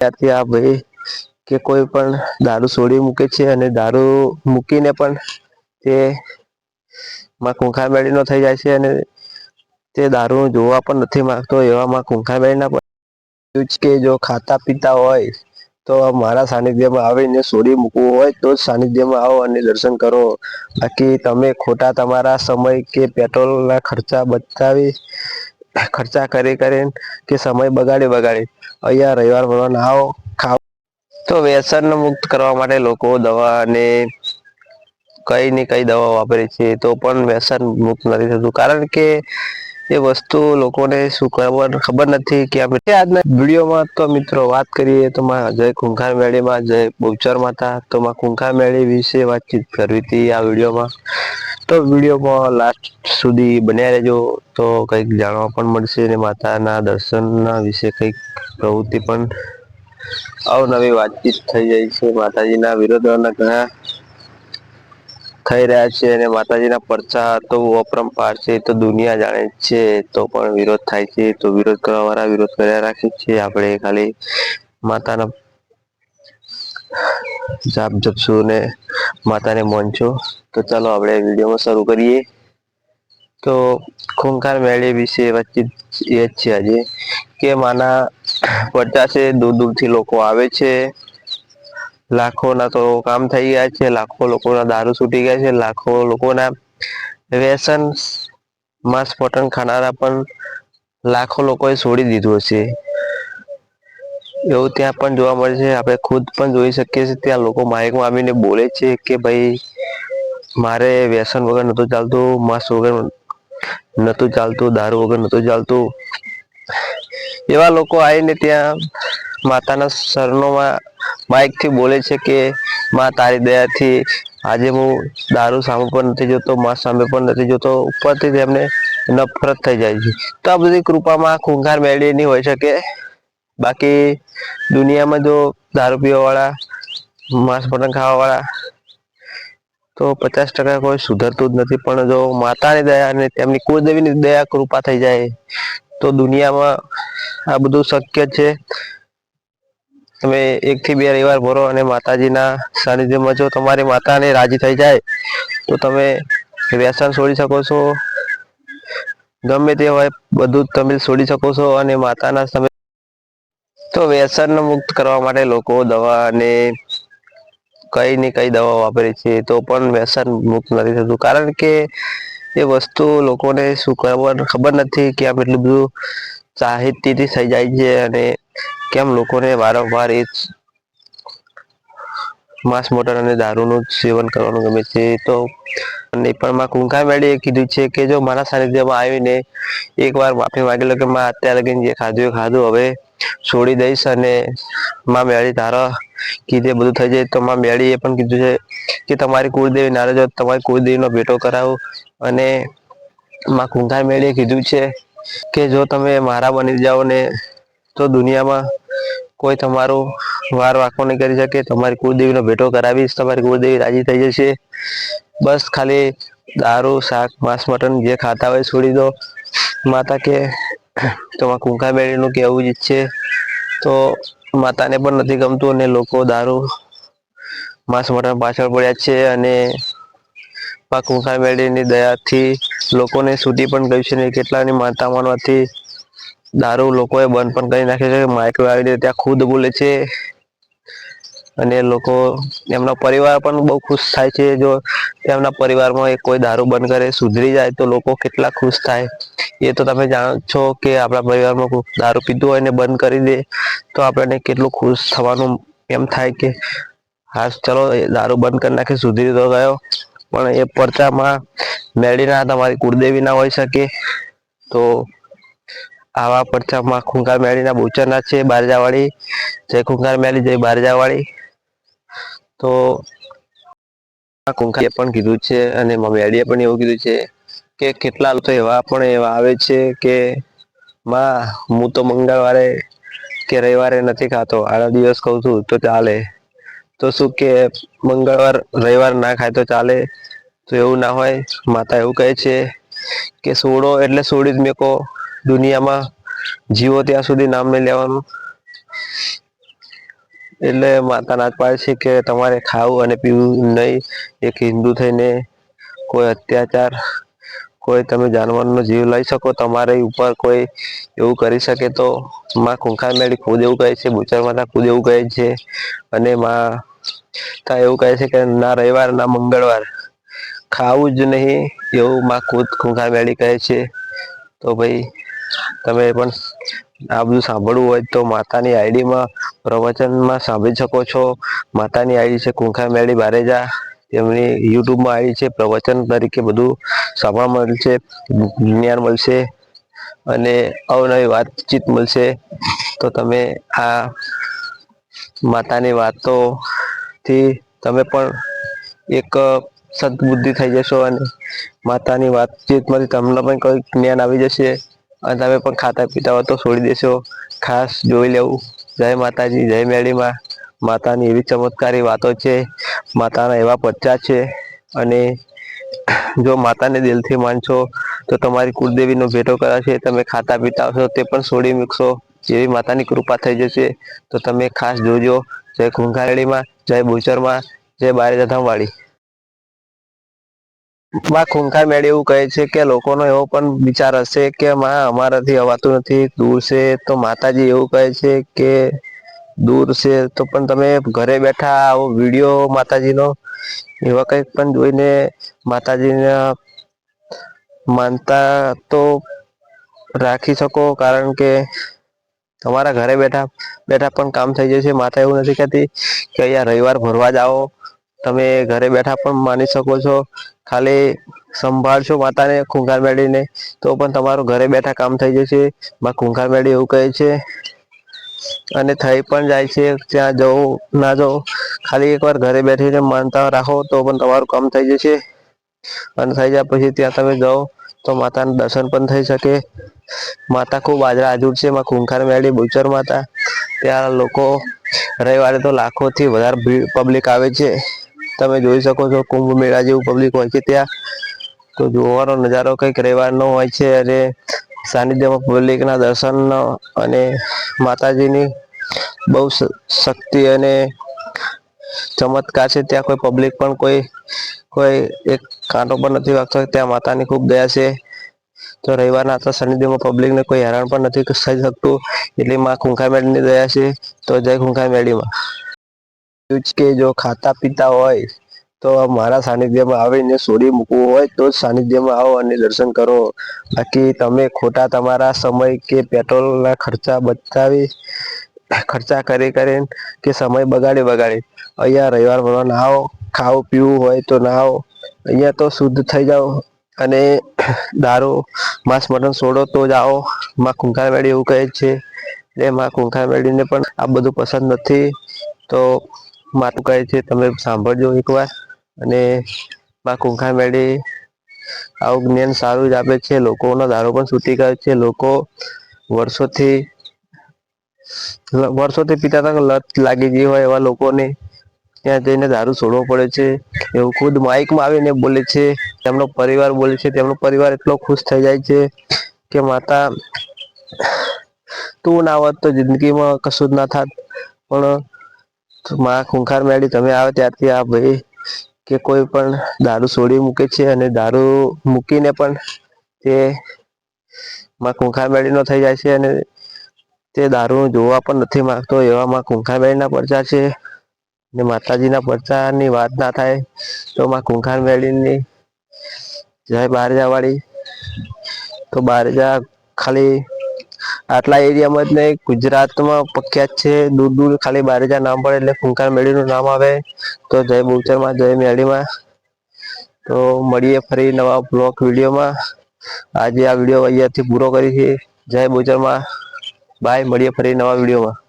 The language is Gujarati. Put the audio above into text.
ત્યાંથી આ ભાઈ કે કોઈ પણ દારૂ છોડી મૂકે છે અને દારૂ મૂકીને પણ તે માં કુંખા બેળી નો થઈ જાય છે અને તે દારૂ જોવા પણ નથી માગતો એવામાં કુંખા બેળ ના કે જો ખાતા પીતા હોય તો મારા સાનિધ્યમાં આવીને સોડી મૂકવું હોય તો જ સાનિધ્યમાં આવો અને દર્શન કરો. બાકી તમે ખોટા તમારા સમય કે પેટ્રોલના ખર્ચા બચાવી ખર્ચા કરી કરી કે સમય બગાડી બગાડી. અહીંયા રવિવાર ભરવા આવો ખાવ તો વ્યસન મુક્ત કરવા માટે લોકો દવા અને કઈ ને કઈ દવા વાપરે છે, તો પણ વ્યસન મુક્ત નથી થતું. કારણ કે એ વસ્તુ લોકોને શું ખબર ખબર નથી કે આજના વિડીયોમાં તો મિત્રો વાત કરીએ તો જય કુંખાર મેળીમાં, જય બહુચર માતા. તો કુંખાર મેળી વિશે વાતચીત કરવી હતી આ વિડીયોમાં. તો વિડીયોમાં લાસ્ટ સુધી બન્યા રહેજો. તો કંઈક જાણવા પણ મળશે અને માતાના દર્શનના વિશે કંઈક પ્રવૃત્તિ પણ અવનવી વાતચીત થઈ જાય છે. માતાજીના વિરોધના ઘણા થઈ રહ્યા છે અને માતાજીના પરચા તો અપરંપાર છે તો દુનિયા જાણે છે. તો પણ વિરોધ થાય છે. તો વિરોધ કરવા વાળા વિરોધ કર્યા રાખે છે. આપણે ખાલી માતાના જાપ જપશું ને માતાને મોન છો તો ચાલો આપણે વિડીયોમાં શરૂ કરીએ. તો ખૂંખાર મેળી વિશે વાતચીત એ જ છે આજે, કે માના પચાસે દૂર દૂરથી લોકો આવે છે. લાખોના તો કામ થઈ ગયા છે, લાખો લોકોના દારૂ છૂટી ગયા છે, લાખો લોકોના વ્યસન માંસ પટન ખાનારા પણ લાખો લોકોએ છોડી દીધું હશે એવું ત્યાં પણ જોવા મળે છે. આપણે ખુદ પણ જોઈ શકીએ છીએ. ત્યાં લોકો માઇકમાં આવીને બોલે છે કે ભાઈ, મારે વ્યસન વગર નતું ચાલતું, માસ વગર નતું ચાલતું, દારૂ વગર નતું ચાલતું. એવા લોકો આવીને ત્યાં માતાના શરણોમાં માઇકથી બોલે છે કે, માં, તારી દયાથી આજે હું દારૂ સામે પણ નથી જોતો, માં સામે પણ નથી જોતો. ઉપરથી તેમને નફરત થઈ જાય છે. તો આ બધી કૃપામાં ખૂંખાર મેળવી હોઈ શકે. બાકી દુનિયામાં જો દારૂ પીવા વાળા માંસ મટન ખાવા વાળા તો પચાસ ટકા કોઈ સુધરતું જ નથી. પણ જો માતાની દયા અને તેમની કુળદેવીની દયા કૃપા થઈ જાય, તો દુનિયામાં આ બધું શક્ય છે. તમે એક થી બે રવિવાર ભરો અને માતાજીના સાનિધ્યમાં જો તમારી માતાને રાજી થઈ જાય, તો તમે વ્યસન છોડી શકો છો. ગમે તે હોય બધું તમે છોડી શકો છો અને માતાના સમય તો વ્યસન મુક્ત કરવા માટે લોકો દવા અને કઈ ને કઈ દવા વાપરે છે, તો પણ વ્યસન મુક્ત નથી થતું. કારણ કે એ વસ્તુ લોકોને શું ખબર ખબર નથી કે આમ એટલું બધું સાહિત્યથી થઈ જાય છે અને કેમ લોકોને વારંવાર એ માંસ મોટર અને દારૂનું સેવન કરવાનું ગમે છે. તો અને પણ કુંખા મેળી એ કીધું છે કે જો મારા સાનિધ્યમાં આવીને એકવાર માફી માંગી લો કે અત્યારે લગીને જે ખાધું એ ખાધું, હવે છોડી દઈશ અને માં મેળી તારા કીધે બધું થઈ જાય તો માં મેળીએ પણ કીધું છે કે તમારી કુળદેવી નારાજ તમારી કુળદેવીનો ભેટો કરાવો. અને માં કુંખાર મેળીએ કીધું છે કે જો તમે મારા બની જાઓ ને તો દુનિયામાં કોઈ તમારું વાર વાંકો નહીં કરી શકે. તમારી કુળદેવીનો ભેટો કરાવીશ, તમારી કુળદેવી રાજી થઈ જશે. બસ ખાલી દારૂ, શાક, માંસ, મટન જે ખાતા હોય છોડી દો. માતા કે તોમાં કુંખા બેડી નું કેવું જ છે. તો માતાને પણ નથી ગમતું અને લોકો દારૂ માંસ મટન પાછળ પડ્યા છે અને માં કુંખાર દયાથી દયા લોકોને સુધી પણ ગયું છે ને કેટલાની માનતા માનવાથી દારૂ લોકોએ બંધ પણ કરી નાખ્યો છે. માઇક્રો આવી ત્યાં ખુદ બોલે છે. અને લોકો, એમના પરિવાર પણ બહુ ખુશ થાય છે. જો એમના પરિવારમાં કોઈ દારૂ બંધ કરે, સુધરી જાય, તો લોકો કેટલા ખુશ થાય. એ તો તમે જાણો છો કે આપણા પરિવારમાં દારૂ પીધું હોય ને બંધ કરી દે, તો આપણને કેટલું ખુશ થવાનું એમ થાય કે, હા, ચાલો દારૂ બંધ કરી નાખી, સુધરી તો ગયો. પણ એ પરચામાં મેળી ના તમારી કુળદેવી ના હોઈ શકે. તો આવા પરચામાં ખુંખાર મેળીના બુચર ના છે, બારજાવાળી. જય ખુંખાર મેળી, જય બારજાવાળી. તો કુંખી પણ કીધું છે અને મેળીએ પણ એવું કીધું છે કે કેટલા લોકો એવા પણ એવા આવે છે કે માં, હું તો મંગળવારે કે રવિવારે નથી ખાતો આડા દિવસ કહું છું તો ચાલે. તો શું કે મંગળવાર, રવિવાર ના ખાય તો ચાલે? તો એવું ના હોય. માતા એવું કહે છે કે સોડો એટલે સોડી જ મેકો. દુનિયામાં જીવો ત્યાં સુધી નામ નહીં લેવાનું. એટલે માતા નાચ પાડે છે કે તમારે ખાવું અને પીવું નહીં. એક હિન્દુ થઈને કોઈ અત્યાચાર, કોઈ તમે જાનવરનો જીવ લઈ શકો, તમારી ઉપર કોઈ એવું કરી શકે તો માં ખૂંખાર મેળી ખુદ એવું કહે છે, બુચર માતા ખુદ એવું કહે છે અને માં તા એવું કહે છે કે ના રવિવાર, ના મંગળવાર. ખાવું જ નહીં એવું માં ખુદ ખૂંખાર મેળી કહે છે. તો ભાઈ તમે પણ આ બધું સાંભળવું હોય તો માતાની આઈડીમાં પ્રવચનમાં સાંભળી શકો છો. માતાની આઈડી છે કુંખા મેળી બારેજા. તેમની યુટ્યુબમાં આવી છે પ્રવચન તરીકે બધું સાભળવા મળશે જ્ઞાન મળશે અને અવનવી વાતચીત મળશે. તો તમે આ માતાની વાતોથી તમે પણ એક સદબુદ્ધિ થઈ જશો અને માતાની વાતચીતમાંથી તમને પણ કંઈક જ્ઞાન આવી જશે. અને તમે પણ ખાતા પીતા હોય તો છોડી દેશો. ખાસ જોઈ લેવું. જય માતાજી, જય મેળીમાં. માતાની એવી ચમત્કારી વાતો છે. માતાના એવા પચ્ચા છે. અને જો માતાને દિલથી માનશો, તો તમારી કુળદેવીનો ભેટો કરાશે, તમે ખાતા પીતા હશો, તે પણ છોડી મૂકશો. જેવી માતાની કૃપા થઈ જશે, તો તમે ખાસ જોજો. જય ખુંખારેડીમાં જય બુચરમાં જય બારેજા માં ખૂંખાર મેળી એવું કહે છે કે લોકોનો એવો પણ વિચાર હશે કે માં, અમારાથી અવાતું નથી, દૂર છે. તો માતાજી એવું કહે છે કે દૂર છે. તો પણ તમે ઘરે બેઠા આવો વીડિયો માતાજીનો. એવા કંઈક પણ જોઈને માતાજીના માનતા તો રાખી શકો. કારણ કે તમારા ઘરે બેઠા બેઠા પણ કામ થઈ જશે. માતા એવું નથી કહેતી કે અહીંયા રવિવાર ભરવા જાઓ. તમે ઘરે બેઠા પણ માની શકો છો. ખાલી સંભાળશો માતાને ખૂંખાર મેળીને તો પણ તમારું ઘરે બેઠા કામ થઈ જશે. માં ખૂંખાર મેળી એવું કહે છે. અને થઈ પણ જાય છે. ત્યાં જવું ના જવું ખાલી એકવાર ઘરે બેઠીને માનતા રાખો તો પણ તમારું કામ થઈ જશે. અને થઈ જાય પછી ત્યાં તમે જાઓ, તો માતાના દર્શન પણ થઈ શકે. માતા ખૂબ આજરા હાજુર છે. એમાં ખૂંખાર મેળી, બુચર માતા. ત્યાં લોકો રવિવારે તો લાખોથી વધારે ભીડ પબ્લિક આવે છે. તમે જોઈ શકો છો, કુંભ મેળા જેવું પબ્લિક હોય છે ત્યાં. તો જોવાનો નજારો કંઈક રહેવાનો હોય છે અને સાનિધ્યમાં પબ્લિકના દર્શન અને માતાજીની બહુ શક્તિ અને ચમત્કાર છે. ત્યાં કોઈ પબ્લિક પણ કોઈ કોઈ એક કાંટો પણ નથી વાગતો. ત્યાં માતાની ખૂબ દયા છે. તો રવિવારના હતા શનિદેવમાં પબ્લિકને કોઈ હેરાન પણ નથી થઈ શકતું. એટલે માં ખૂંખાર મેળીની દયા છે. તો જય મેળીમાં કે જો ખાતા પીતા હોય તો મારા સાનિધ્યમાં આવીને સોડી મૂકવું હોય તો જ સાનિધ્યમાં આવો અને દર્શન કરો. બાકી તમે ખોટા તમારા સમય કે પેટ્રોલના ખર્ચા બચાવી, ખર્ચા કરી કરીને કે સમય બગાડી બગાડી. અહીંયા રવિવાર ભરવા ના આવો ખાવું પીવું હોય તો ના આવો અહીંયા તો શુદ્ધ થઈ જાઓ અને દારૂ, માંસ મટન છોડો તો જાઓ માં ખૂંખાર વાડી એવું કહે છે. એટલે માં મેળીને પણ આ બધું પસંદ નથી. તો માટું કહે છે, તમે સાંભળજો એકવાર. અને બા કુંખા મેળી આવું જ્ઞાન સારું જ આપે છે, લોકોનો દારો પણ સુટી કરે છે, લોકો વર્ષોથી વર્ષોથી પિતા ત લત લાગી ગઈ હોય એવા લોકોને ત્યાં જઈને દારૂ છોડવો પડે છે. એવું ખુદ માઇકમાં આવીને બોલે છે, તેમનો પરિવાર બોલે છે, તેમનો પરિવાર એટલો ખુશ થઈ જાય છે કે માતા, તું ના હોત તો જિંદગીમાં કશું જ ના થાત. પણ માં ખૂંખાર મેળી તમે આવે ત્યારથી આ ભાઈ કે કોઈ પણ દારૂ છોડી મૂકે છે અને દારૂ મૂકીને પણ તે માં ખૂંખાર મેળીનો થઈ જાય છે અને તે દારૂ જોવા પણ નથી માંગતો એવામાં કુંખારબાઈ ના પડચા છે. ને માતાજીના ના વાત ના થાય તો માં કુંખાર મેળીની જય બાર વાળી તો બારજા ખાલી આટલા એરિયામાં જ નહીં ગુજરાતમાં પ્રખ્યાત છે, દૂર દૂર ખાલી બારેજા નામ પડે એટલે ખૂંખાર મેળીનું નામ આવે. તો જય બુચરમાં જય મેળીમાં. તો મળીએ ફરી નવા બ્લોક વિડીયોમાં. આજે આ વીડિયો અહીંયાથી પૂરો કરી છે જય બોચરમાં બાય મળીએ ફરી નવા વિડીયોમાં.